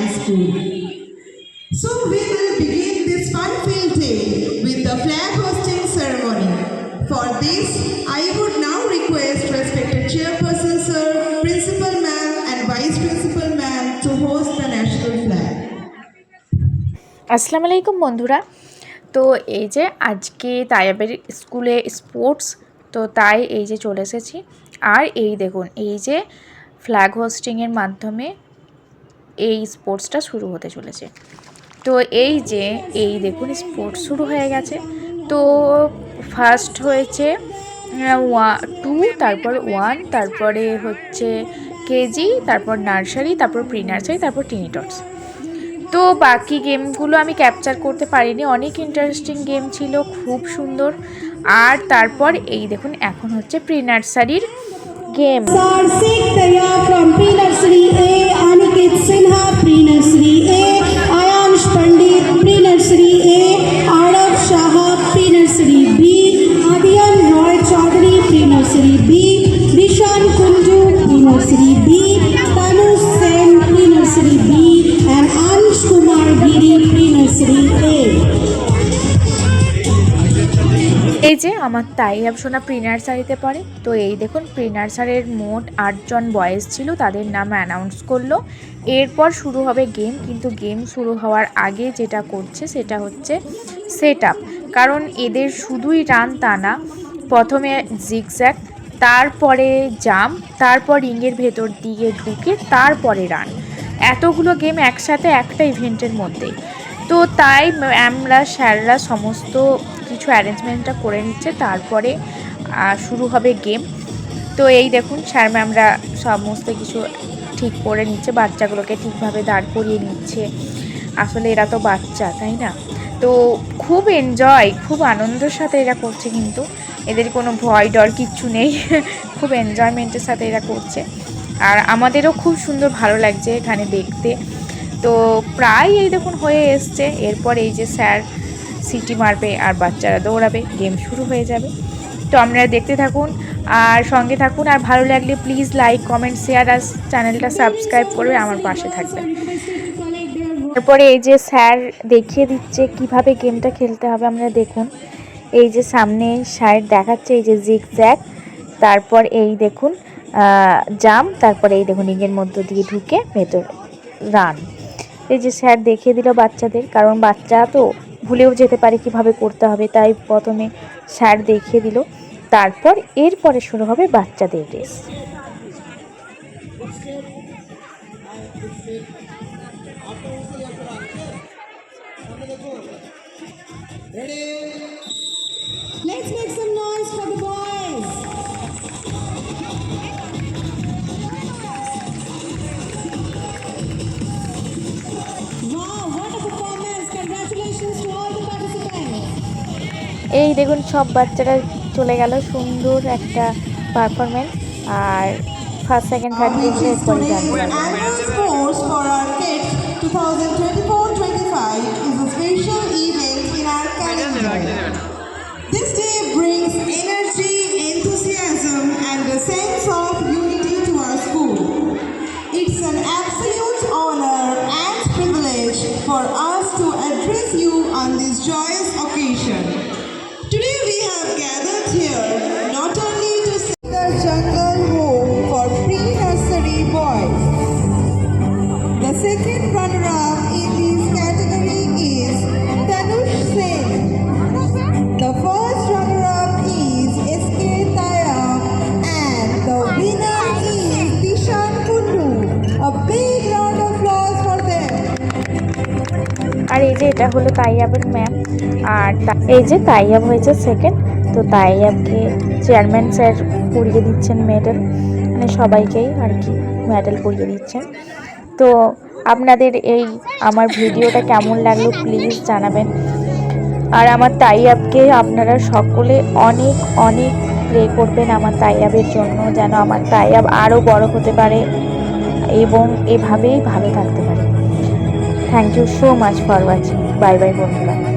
High School. So we will begin this fun-filled day with the flag hosting ceremony. For this, I would now request respected chairperson sir, principal ma'am and vice principal ma'am to host the national flag. আসসালামু আলাইকুম বন্ধুরা তো এই যে আজকে তায়াবের স্কুলে sports তো তাই এই যে চলে এসেছি আর এই দেখুন এই যে ফ্ল্যাগ হোস্টিংয়ের মাধ্যমে এই স্পোর্টসটা শুরু হতে চলেছে। তো এই যে, এই দেখুন স্পোর্টস শুরু হয়ে গেছে। তো ফার্স্ট হয়েছে ওয়া টু তারপর ওয়ান তারপরে হচ্ছে কেজি, তারপর নার্সারি, তারপর প্রি নার্সারি তারপর টিনিটস তো বাকি গেমগুলো আমি ক্যাপচার করতে পারিনি। অনেক ইন্টারেস্টিং গেম ছিল, খুব সুন্দর। আর তারপর এই দেখুন, এখন হচ্ছে প্রি নার্সারির game Sarsik Daya from Pre-Nursery A, Aniket Sinha, Pre-Nursery A, Ayansh Pandit, Pre-Nursery A, Arab Shaha, Pre-Nursery B, Adian Roy Chaudhary, Pre-Nursery B, Dishan Kunju, Pre-Nursery B, এই যে আমার তাই সোনা প্রি নার্সারিতে পড়ে তো এই দেখুন প্রি নার্সারির মোট আটজন বয়েস ছিল, তাদের নাম অ্যানাউন্স করল। এরপর শুরু হবে গেম, কিন্তু গেম শুরু হওয়ার আগে যেটা করছে সেটা হচ্ছে সেট কারণ এদের শুধুই রান তা না, প্রথমে জিগজ্যাক তারপরে জাম তারপর রিংয়ের ভেতর দিয়ে ঢুকে, তারপরে রান এতগুলো গেম একসাথে একটা ইভেন্টের মধ্যেই। তো তাই আমরা স্যাররা সমস্ত কিছু অ্যারেঞ্জমেন্টটা করে নিচ্ছে। তারপরে শুরু হবে গেম তো এই দেখুন স্যার ম্যামরা সমস্ত কিছু ঠিক করে নিচ্ছে। বাচ্চাগুলোকে ঠিকভাবে দাঁড় করিয়ে নিচ্ছে। আসলে এরা তো বাচ্চা, তাই না? তো খুব এনজয় খুব আনন্দের সাথে এরা করছে কিন্তু। এদের কোনো ভয় ডর কিচ্ছু নেই। খুব এনজয়মেন্টের সাথে এরা করছে। আর আমাদেরও খুব সুন্দর ভালো লাগছে এখানে দেখতে। তো প্রায় এই দেখুন হয়ে এসছে। এরপর এই যে স্যার সিটি মারবে আর বাচ্চারা দৌড়াবে গেম শুরু হয়ে যাবে। তো আপনারা দেখতে থাকুন আর সঙ্গে থাকুন। আর ভালো লাগলে প্লিজ লাইক কমেন্ট শেয়ার আর চ্যানেলটা সাবস্ক্রাইব করবে আমার পাশে থাকবেন। তারপরে এই যে স্যার দেখিয়ে দিচ্ছে কীভাবে গেমটা খেলতে হবে, আপনারা দেখুন। এই যে সামনে স্যার দেখাচ্ছে এই যে জিগ জ্যাক তারপর এই দেখুন জাম তারপরে এই দেখুন রিংয়ের মধ্য দিয়ে ঢুকে ভেতর রান এই যে স্যার দেখিয়ে দিল বাচ্চাদের, কারণ বাচ্চা তো ভুলেও যেতে পারে কীভাবে করতে হবে, তাই প্রথমে স্যার দেখিয়ে দিল। তারপর এরপরে শুরু হবে বাচ্চাদের রেস। এই দেখুন সব বাচ্চারা চলে গেল সুন্দর একটা পারফরমেন্স আর ফার্স্ট সেকেন্ড থার্ড Which দিয়েছে is এরপরে today's জানবো annual sports for our kids 2024-25 is a special event in our calendar. This day brings energy, enthusiasm, and a sense of unity to our school. It's an absolute honor and privilege for us to address you on this joyous আর এই যে এটা হলো তাইয়াবের ma'am আর এই যে তাইয়াব হয়েছে second তো তাইয়াবকে chairman sir পরিয়ে দিচ্ছেন মেডেল মানে সবাইকেই আর কি মেডেল পরিয়ে দিচ্ছেন। তো আপনাদের এই আমার ভিডিওটা কেমন লাগল প্লিজ জানাবেন। আর আমার তাইয়াবকে আপনারা সকলে অনেক অনেক প্রে করবেন আমার তাইয়াবের জন্য, যেন আমার তাইয়াব আরও বড় হতে পারে এবং এভাবেই ভালো থাকতে পারে। Thank you so much for watching bye bye বন্ধুরা।